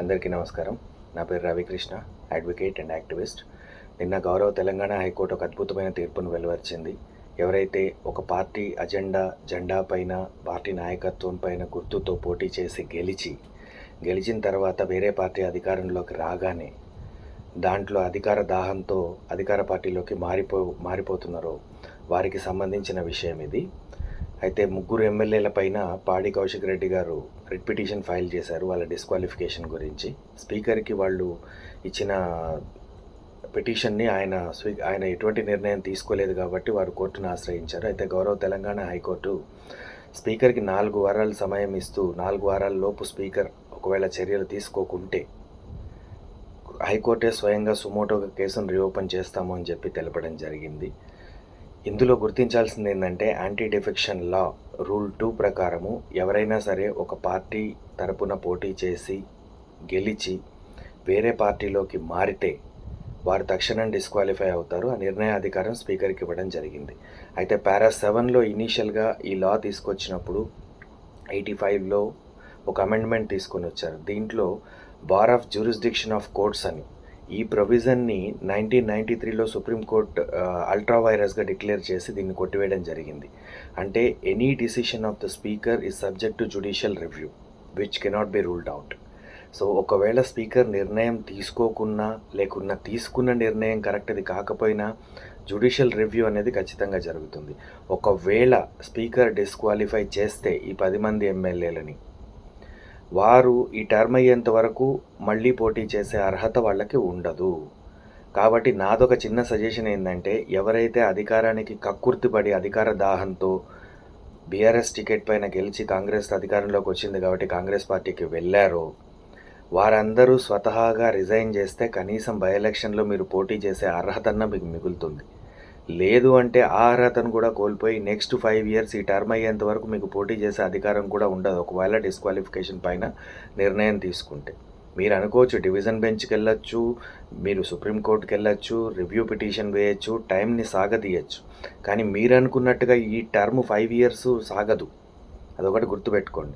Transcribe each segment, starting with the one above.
అందరికీ నమస్కారం. నా పేరు రవికృష్ణ అడ్వకేట్ అండ్ యాక్టివిస్ట్ నిన్న గౌరవ తెలంగాణ హైకోర్టు ఒక అద్భుతమైన తీర్పును వెలువరిచింది. ఎవరైతే ఒక పార్టీ అజెండా జెండా పైన పార్టీ నాయకత్వం పైన గుర్తుతో పోటీ చేసి గెలిచి గెలిచిన తర్వాత వేరే పార్టీ అధికారంలోకి రాగానే దాంట్లో అధికార దాహంతో అధికార పార్టీలోకి మారిపో మారిపోతున్నారో. వారికి సంబంధించిన విషయం ఇది. అయితే ముగ్గురు ఎమ్మెల్యేల పైన పాడి కౌశిక్ రెడ్డి గారు రిట్ పిటిషన్ ఫైల్ చేశారు వాళ్ళ డిస్క్వాలిఫికేషన్ గురించి. స్పీకర్కి వాళ్ళు ఇచ్చిన పిటిషన్ని ఆయన స్వీ ఆయన ఎటువంటి నిర్ణయం తీసుకోలేదు కాబట్టి వారు కోర్టును ఆశ్రయించారు. అయితే గౌరవ తెలంగాణ హైకోర్టు స్పీకర్కి నాలుగు వారాలు సమయం ఇస్తూ నాలుగు వారాల లోపు స్పీకర్ ఒకవేళ చర్యలు తీసుకోకుంటే హైకోర్టే స్వయంగా సుమోటోగా కేసును రీఓపెన్ చేస్తాము అని చెప్పి తెలపడం జరిగింది. ఇందులో గుర్తించాల్సింది ఏంటంటే anti defection law rule two ప్రకారము ఎవరైనా సరే ఒక పార్టీ తరపున పోటీ చేసి గెలిచి వేరే పార్టీలోకి మారితే వారు తక్షణం డిస్క్వాలిఫై అవుతారు. ఆ నిర్ణయాధికారం స్పీకర్కి ఇవ్వడం జరిగింది. అయితే పారా సెవెన్లో ఇనీషియల్గా ఈ లా తీసుకొచ్చినప్పుడు ఎయిటీ ఫైవ్లో ఒక అమెండ్మెంట్ తీసుకొని వచ్చారు. దీంట్లో bar of jurisdiction of courts అని ఈ ప్రొవిజన్ని నైన్టీన్ నైంటీ త్రీలో సుప్రీంకోర్టు అల్ట్రా వైరస్గా డిక్లేర్ చేసి దీన్ని కొట్టివేయడం జరిగింది. అంటే any decision of the speaker is subject to judicial review which cannot be ruled out so ఒకవేళ స్పీకర్ నిర్ణయం తీసుకోకున్నా లేకున్నా తీసుకున్న నిర్ణయం కరెక్ట్ది కాకపోయినా జుడిషియల్ రివ్యూ అనేది ఖచ్చితంగా జరుగుతుంది. ఒకవేళ స్పీకర్ డిస్క్వాలిఫై చేస్తే ఈ పది మంది ఎమ్మెల్యేలని వారు ఈ టర్మ్ అయ్యేంత వరకు మళ్ళీ పోటీ చేసే అర్హత వాళ్ళకి ఉండదు. కాబట్టి నాదొక చిన్న సజెషన్ ఏంటంటే ఎవరైతే అధికారానికి కక్కుర్తిపడి అధికార దాహంతో బీఆర్ఎస్ టికెట్ పైన గెలిచి కాంగ్రెస్ అధికారంలోకి వచ్చింది కాబట్టి కాంగ్రెస్ పార్టీకి వెళ్ళారో వారందరూ స్వతహాగా రిజైన్ చేస్తే కనీసం బై ఎలక్షన్లో మీరు పోటీ చేసే అర్హతన్న మీకు మిగులుతుంది. లేదు అంటే ఆ అర్హతను కూడా కోల్పోయి నెక్స్ట్ ఫైవ్ ఇయర్స్ ఈ టర్మ్ అయ్యేంత వరకు మీకు పోటీ చేసే అధికారం కూడా ఉండదు. ఒకవేళ డిస్క్వాలిఫికేషన్ పైన నిర్ణయం తీసుకుంటే. మీరు అనుకోవచ్చు డివిజన్ బెంచ్కి వెళ్ళొచ్చు మీరు సుప్రీంకోర్టుకి వెళ్ళొచ్చు రివ్యూ పిటిషన్ వేయచ్చు టైంని సాగదీయచ్చు. కానీ మీరు అనుకున్నట్టుగా ఈ టర్మ్ ఫైవ్ ఇయర్స్ సాగదు. అదొకటి గుర్తుపెట్టుకోండి.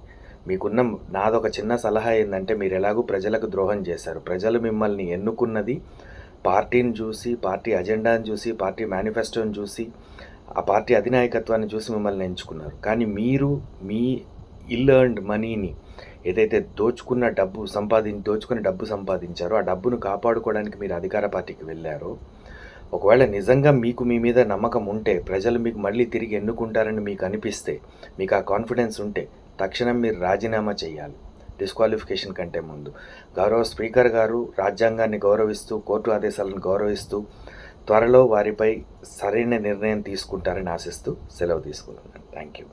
మీకున్న నాదొక చిన్న సలహా ఏంటంటే మీరు ఎలాగూ ప్రజలకు ద్రోహం చేశారు. ప్రజలు మిమ్మల్ని ఎన్నుకున్నది పార్టీని చూసి పార్టీ అజెండాని చూసి పార్టీ మేనిఫెస్టోని చూసి ఆ పార్టీ అధినాయకత్వాన్ని చూసి మిమ్మల్ని ఎంచుకున్నారు. కానీ మీరు మీ ఇల్లర్న్డ్ మనీని ఏదైతే దోచుకున్న డబ్బు సంపాది దోచుకుని డబ్బు సంపాదించారో ఆ డబ్బును కాపాడుకోవడానికి మీరు అధికార పార్టీకి వెళ్ళారో ఒకవేళ నిజంగా మీకు మీ మీద నమ్మకం ఉంటే ప్రజలు మీకు మళ్ళీ తిరిగి ఎన్నుకుంటారని మీకు అనిపిస్తే మీకు ఆ కాన్ఫిడెన్స్ ఉంటే తక్షణం మీరు రాజీనామా చేయాలి. డిస్క్వాలిఫికేషన్ కంటే ముందు. గౌరవ స్పీకర్ గారు రాజ్యాంగాన్ని గౌరవిస్తూ కోర్టు ఆదేశాలను గౌరవిస్తూ త్వరలో వారిపై సరైన నిర్ణయం తీసుకుంటారని ఆశిస్తూ సెలవు తీసుకుంటున్నాను థ్యాంక్ యూ